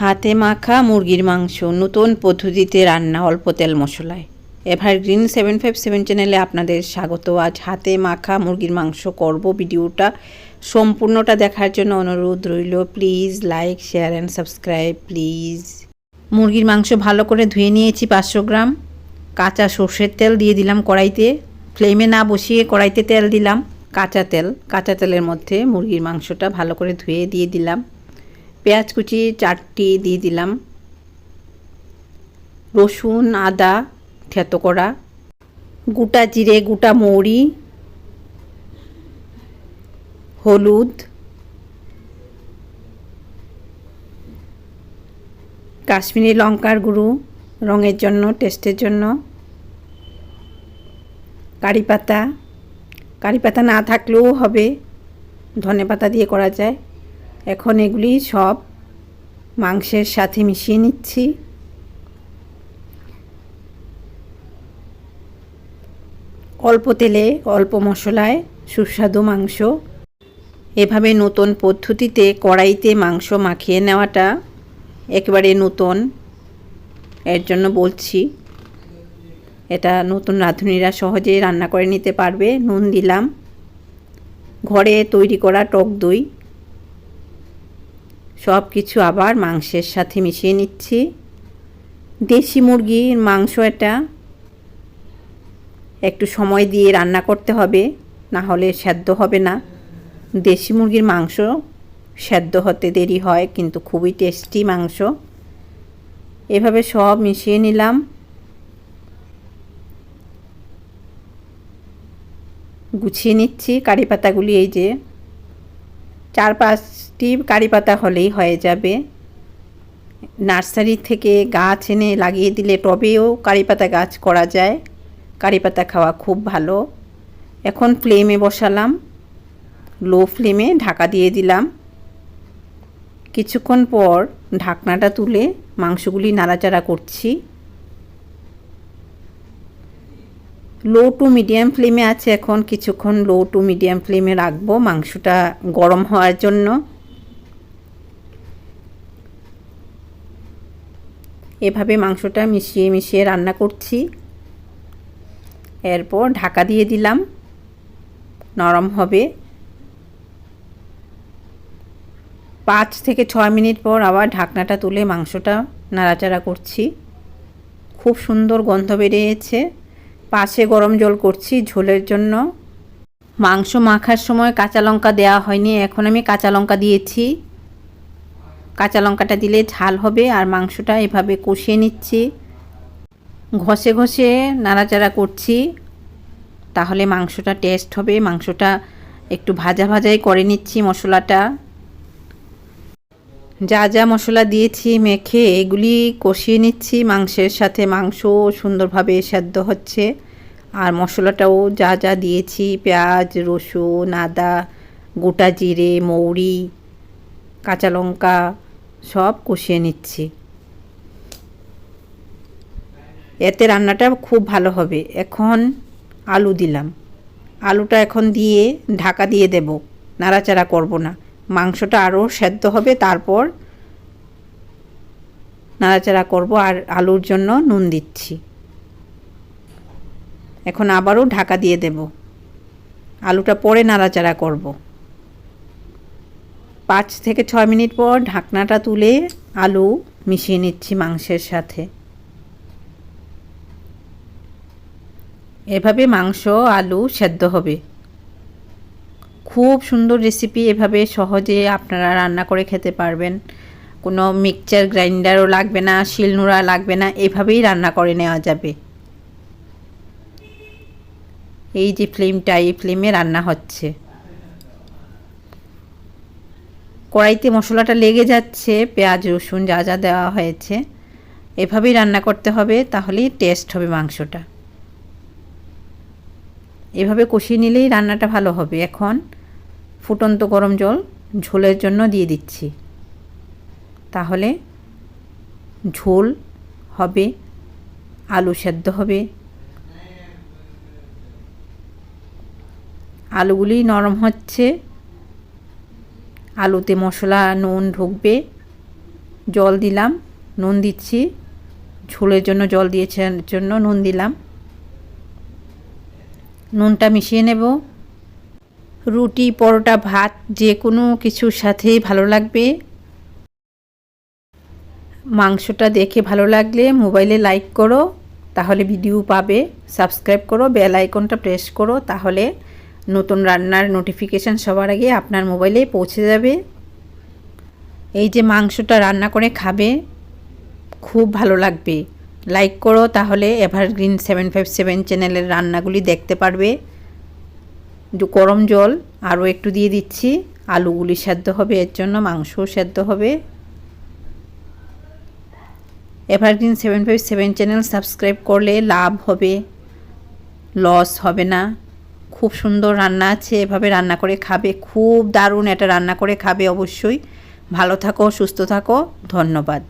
হাতে মাখা মুরগির মাংস, নতুন পদ্ধতিতে রান্না অল্প তেল মশলায়। এভারগ্রিন সেভেন ফাইভ সেভেন চ্যানেলে আপনাদের স্বাগত। আজ হাতে মাখা মুরগির মাংস করব। ভিডিওটা সম্পূর্ণটা দেখার জন্য অনুরোধ রইল। Please like, share and subscribe, please. মুরগির মাংস ভালো করে ধুয়ে নিয়েছি পাঁচশো গ্রাম। কাঁচা সর্ষের তেল দিয়ে দিলাম কড়াইতে। ফ্লেমে না বসিয়ে কড়াইতে তেল দিলাম। কাঁচা তেল, কাঁচা তেলের মধ্যে মুরগির মাংসটা ভালো করে ধুয়ে দিয়ে দিলাম। পেঁয়াজ কুচি চারটি দিয়ে দিলাম। রসুন, আদা, থেতো করা, গোটা জিরে, গোটা মৌরি, হলুদ, কাশ্মীরি লঙ্কার গুঁড়ো, রঙের জন্য, টেস্টের জন্য, কারি পাতা। কারি পাতা না থাকলেও হবে, ধনে পাতা দিয়ে করা যায়। এখন এগুলি সব মাংসের সাথে মিশিয়ে নিচ্ছি। অল্প তেলে, অল্প মশলায় সুস্বাদু মাংস। এভাবে নতুন পদ্ধতিতে কড়াইতে মাংস মাখিয়ে নেওয়াটা একেবারে নতুন। এর জন্য বলছি, এটা নতুন রাঁধুনিরা সহজে রান্না করে নিতে পারবে। নুন দিলাম। ঘরে তৈরি করা টক দই। সব কিছু আবার মাংসের সাথে মিশিয়ে নিচ্ছি। দেশি মুরগির মাংস এটা। একটু সময় দিয়ে রান্না করতে হবে, না হলে সেদ্ধ হবে না। দেশি মুরগির মাংস সেদ্ধ হতে দেরি হয়, কিন্তু খুবই টেস্টি মাংস। এভাবে সব মিশিয়ে নিলাম। গুছিয়ে নিচ্ছি কারি পাতাগুলি, এই যে চার পাঁচটি কারি পাতা হলেই হয়ে যাবে। নার্সারি থেকে গাছ এনে লাগিয়ে দিলে টবেও কারি পাতা গাছ করা যায়। কারি পাতা খাওয়া খুব ভালো। এখন ফ্লেমে বসালাম। লো ফ্লেমে ঢাকা দিয়ে দিলাম। কিছুক্ষণ পর ঢাকনাটা তুলে মাংসগুলি নাড়াচাড়া করছি। লো টু মিডিয়াম ফ্লেমে আছে এখন। কিছুক্ষণ লো টু মিডিয়াম ফ্লেমে রাখব। মাংসটা গরম হওয়ার জন্য। এভাবে মাংসটা মিশিয়ে মিশিয়ে রান্না করছি। এরপর ঢাকা দিয়ে দিলাম। নরম হবে। পাঁচ থেকে ছয় মিনিট পর আবার ঢাকনাটা তুলে মাংসটা নাড়াচাড়া করছি। খুব সুন্দর গন্ধ বেরিয়েছে। পাশে গরম জল করছি ঝোলের জন্য। মাংস মাখার সময় কাঁচা লঙ্কা দেওয়া হয়নি, এখন আমি কাঁচা লঙ্কা দিয়েছি। কাঁচা লঙ্কাটা দিলে ঝাল হবে আর মাংসটা এভাবে কষিয়ে নিচ্ছি। ঘষে ঘষে নাড়াচাড়া করছি, তাহলে মাংসটা টেস্ট হবে। মাংসটা একটু ভাজা ভাজাই করে নিচ্ছি মশলাটা। যা যা মশলা দিয়েছি মেখে এগুলি কষিয়ে নিচ্ছি। মাংসের সাথে মাংস সুন্দরভাবে সেদ্ধ হচ্ছে। আর মশলাটাও যা যা দিয়েছি, পেঁয়াজ, রসুন, আদা, গোটা জিরে, মৌরি, কাঁচা লঙ্কা সব কষিয়ে নিচ্ছি। এতে রান্নাটা খুব ভালো হবে। এখন আলু দিলাম। আলুটা এখন দিয়ে ঢাকা দিয়ে দেব। নাড়াচাড়া করব না। মাংসটা আরও সেদ্ধ হবে, তারপর নাড়াচাড়া করব আর আলুর জন্য নুন দিচ্ছি। এখন আবারও ঢাকা দিয়ে দেব। আলুটা পরে নাড়াচাড়া করব। পাঁচ থেকে ছয় মিনিট পর ঢাকনাটা তুলে আলু মিশিয়ে নিচ্ছি মাংসের সাথে। এভাবে মাংস, আলু সেদ্ধ হবে। খুব সুন্দর রেসিপি এভাবে সহজে আপনারা রান্না করে খেতে পারবেন। কোনো মিক্সচার গ্রাইন্ডারও লাগবে না, শিলনোড়া লাগবে না, এভাবেই রান্না করে নেওয়া যাবে। এই যে ফ্লেমটা এই ফ্লেমে রান্না হচ্ছে। কড়াইতে মশলাটা লেগে যাচ্ছে, পেঁয়াজ, রসুন যা যা দেওয়া হয়েছে, এভাবেই রান্না করতে হবে, তাহলেই টেস্ট হবে মাংসটা। এভাবে কষিয়ে নিলেই রান্নাটা ভালো হবে। এখন ফুটন্ত গরম জল ঝোলের জন্য দিয়ে দিচ্ছি। তাহলে ঝোল হবে, আলু সেদ্ধ হবে। আলুগুলি নরম হচ্ছে আলুতে মশলা, নুন ঢুকবে। জল দিলাম, নুন দিচ্ছি। ঝোলের জন্য জল দিয়েছেন জন্য নুন দিলাম। নুনটা মিশিয়ে নেব। রুটি, পরোটা, ভাত, যে কোনো কিছুর সাথেই ভালো লাগবে। মাংসটা দেখে ভালো লাগলে মোবাইলে লাইক করো, তাহলে ভিডিও পাবে। সাবস্ক্রাইব করো, বেল আইকনটা প্রেস করো, তাহলে নতুন রান্নার নোটিফিকেশান সবার আগে আপনার মোবাইলে পৌঁছে যাবে। এই যে মাংসটা রান্না করে খাবে, খুব ভালো লাগবে। লাইক করো তাহলে এভারগ্রিন সেভেন ফাইভ সেভেন চ্যানেলের রান্নাগুলি দেখতে পারবে। গরম জল আরও একটু দিয়ে দিচ্ছি। আলুগুলি সেদ্ধ হবে, এর জন্য মাংসও সেদ্ধ হবে। Evergreen seven five seven channel subscribe করলে লাভ হবে। লস হবে না। খুব সুন্দর রান্না আছে, এভাবে রান্না করে খাবে। খুব দারুণ এটা রান্না করে খাবে অবশ্যই। ভালো থাকো, সুস্থ থাকো। ধন্যবাদ।